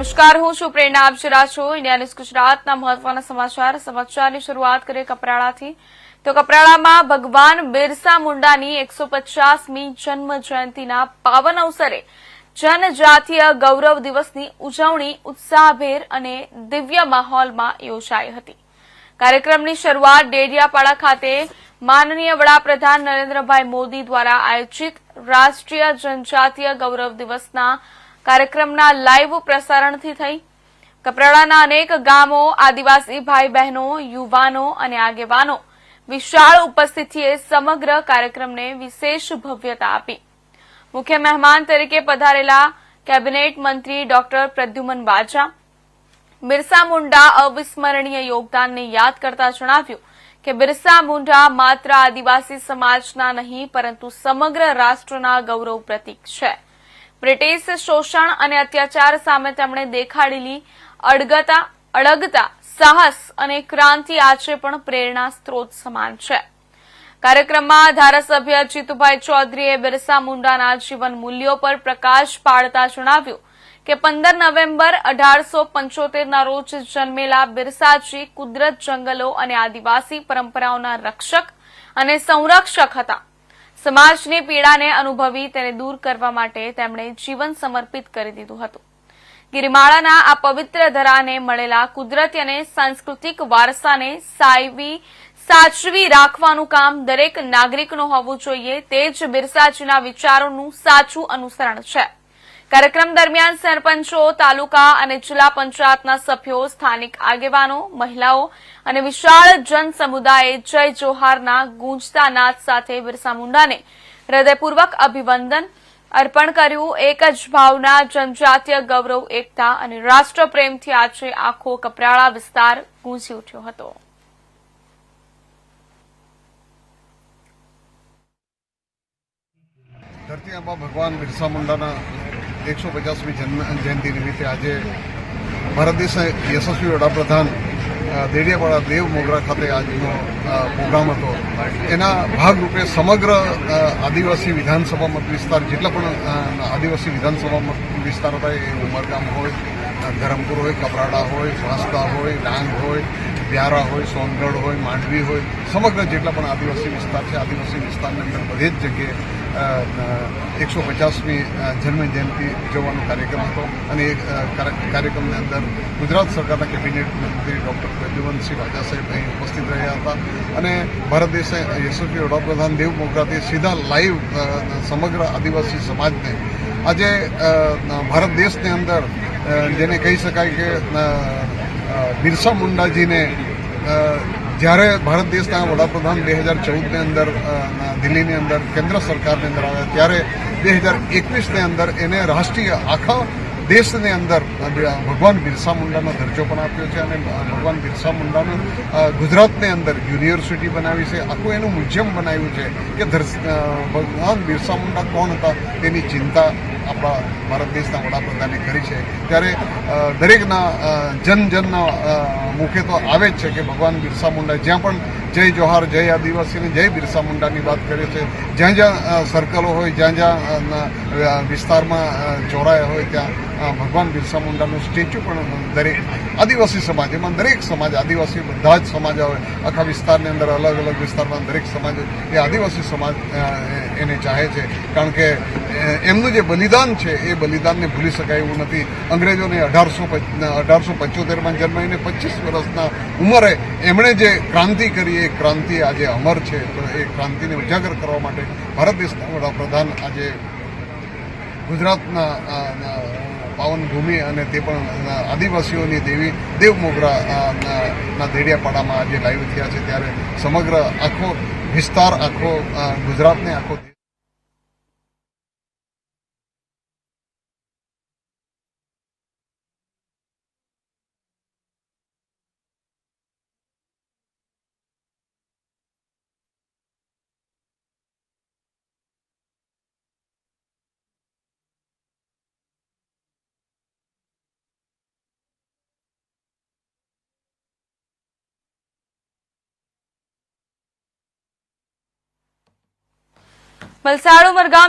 નમસ્કાર, હું છું પ્રેરણા, આપ છો ઇન્ડિયા ન્યૂઝ ગુજરાતના મહત્વના સમાચાર. સમાચારની શરૂઆત કરીએ કપરાડાથી. તો કપરાડામાં ભગવાન બિરસા મુંડાની એકસો પચાસમી જન્મ જયંતિના પાવન અવસરે જનજાતીય ગૌરવ દિવસની ઉજવણી ઉત્સાહભેર અને દિવ્ય માહોલમાં યોજાઈ હતી. કાર્યક્રમની શરૂઆત ડેડિયાપાડા ખાતે માનનીય વડાપ્રધાન નરેન્દ્રભાઈ મોદી દ્વારા આયોજિત રાષ્ટ્રીય જનજાતીય ગૌરવ દિવસના કાર્યક્રમના લાઈવ પ્રસારણથી થઈ. કપરાડાના અનેક ગામો, આદિવાસી ભાઈ બહેનો યુવાનો અને આગેવાનો વિશાળ ઉપસ્થિતિએ સમગ્ર કાર્યક્રમને વિશેષ ભવ્યતા આપી. મુખ્ય મહેમાન તરીકે પધારેલા કેબિનેટ મંત્રી ડોક્ટર પ્રદ્યુમન બાજા બિરસા મુંડા અવિસ્મરણીય યોગદાનને યાદ કરતા જણાવ્યું કે બિરસા મુંડા માત્ર આદિવાસી સમાજના નહીં, પરંતુ સમગ્ર રાષ્ટ્રના ગૌરવ પ્રતીક છે. બ્રિટિશ શોષણ અને અત્યાચાર સામે તેમણે દેખાડેલી અડગતા અડગતા સાહસ અને ક્રાંતિ આજે પણ પ્રેરણા સ્ત્રોત સમાન છે. કાર્યક્રમમાં ધારાસભ્ય જીતુભાઈ ચૌધરીએ બિરસા મુંડાના જીવન મૂલ્યો પર પ્રકાશ પાડતા જણાવ્યું કે પંદર નવેમ્બર અઢારસો પંચોતેરના રોજ જન્મેલા બિરસાજી કુદરત જંગલો અને આદિવાસી પરંપરાઓના રક્ષક અને સંરક્ષક હતા. સમાજની પીડાને અનુભવી તેને દૂર કરવા માટે તેમણે જીવન સમર્પિત કરી દીધું હતું. ગિરિમાળાના આ પવિત્ર ધરાને મળેલા કુદરતી અને સાંસ્કૃતિક વારસાને સાયવી, સાચવી રાખવાનું કામ દરેક નાગરિકનું હોવું જોઈએ. તે જ બિરસાજીના વિચારોનું સાચું અનુસરણ છે. કાર્યક્રમ દરમિયાન સરપંચો, તાલુકા અને જિલ્લા પંચાયતના સભ્યો, સ્થાનિક આગેવાનો, મહિલાઓ અને વિશાળ જનસમુદાયે જય જોહારના ગુંજતા નાદ સાથે બિરસા મુંડાને હૃદયપૂર્વક અભિવંદન અર્પણ કર્યું. એક જ ભાવના, જનજાતીય ગૌરવ, એકતા અને રાષ્ટ્રપ્રેમથી આજે આખો કપરાળા વિસ્તાર ગૂંજી ઉઠ્યો હતો. ધરતી આંબા ભગવાન બિરસા મુંડાના એકસો પચાસમી જન્મ જયંતિ નિમિત્તે આજે ભારત દેશના યશસ્વી વડાપ્રધાન દેડિયાપાડા દેવ મોગરા ખાતે આજનો પ્રોગ્રામ હતો. એના ભાગરૂપે સમગ્ર આદિવાસી વિધાનસભા મત વિસ્તાર, જેટલા પણ આદિવાસી વિધાનસભા મત વિસ્તાર હતા, એ ઉમરગામ હોય ધરમપુર હોય, કપરાડા હોય, વાંસદા હોય, ડાંગ હોય વ્યારા હોય, સોનગઢ હોય, માંડવી હોય, સમગ્ર જેટલા પણ આદિવાસી વિસ્તાર છે, આદિવાસી વિસ્તારની અંદર બધી જ જગ્યાએ એકસો પચાસમી જન્મજયંતિ ઉજવવાનો કાર્યક્રમ હતો. અને એ કાર્યક્રમની અંદર ગુજરાત સરકારના કેબિનેટ મંત્રી ડૉક્ટર પ્રદ્યુમનસિંહ રાજા સાહેબ અહીં ઉપસ્થિત રહ્યા હતા. અને ભારત દેશે યશસ્વી વડાપ્રધાન દેવ મોગરાથી સીધા લાઈવ સમગ્ર આદિવાસી સમાજને આજે ભારત દેશની અંદર જેને કહી શકાય કે બિરસા મુંડાજીને જ્યારે ભારત દેશના વડાપ્રધાન બે હજાર ચૌદની અંદર દિલ્હીની અંદર કેન્દ્ર સરકારની અંદર આવ્યા, ત્યારે બે હજાર એકવીસની અંદર એને રાષ્ટ્રીય આખા દેશની અંદર ભગવાન બિરસા મુંડાનો દરજ્જો પણ આપ્યો છે અને ભગવાન બિરસા મુંડાનું ગુજરાતની અંદર યુનિવર્સિટી બનાવી છે, આખું એનું મ્યુઝિયમ બનાવ્યું છે કે ભગવાન બિરસા મુંડા કોણ હતા, તેની ચિંતા આપણા ભારત દેશના વડાપ્રધાને કરી છે. ત્યારે દરેકના જન જનના મુખે તો આવે જ છે કે ભગવાન બિરસા મુંડા જ્યાં પણ જય જોહાર, જય આદિવાસી અને જય બિરસા મુંડાની વાત કરે છે. જ્યાં જ્યાં સર્કલો હોય, જ્યાં જ્યાં વિસ્તારમાં ચોરાયા હોય, ત્યાં ભગવાન બિરસા મુંડાનું સ્ટેચ્યુ પણ દરેક આદિવાસી સમાજ, એમાં દરેક સમાજ, આદિવાસી બધા જ સમાજ આવે. આખા વિસ્તારની અંદર અલગ અલગ વિસ્તારમાં દરેક સમાજ એ આદિવાસી સમાજ એને ચાહે છે. કારણ કે એમનું જે બલિદાન છે એ બલિદાનને ભૂલી શકાય એવું નથી. અંગ્રેજોને અઢારસો અઢારસો પંચોતેરમાં જન્માઈને પચીસ વર્ષના ઉંમરે એમણે જે ક્રાંતિ કરી એ ક્રાંતિ આજે અમર છે તો એ ક્રાંતિને ઉજાગર કરવા માટે ભારત દેશના વડાપ્રધાન આજે ગુજરાતના અ, અ, પાવન ભૂમિ અને તે પણ આદિવાસીઓની દેવી દેવ મોગરા અ, અ, ના દેડિયાપાડામાં આજે લાઈવ થયા છે. ત્યારે સમગ્ર આખો વિસ્તાર આખો ગુજરાતને આખો વલસાડ ઉમરગામ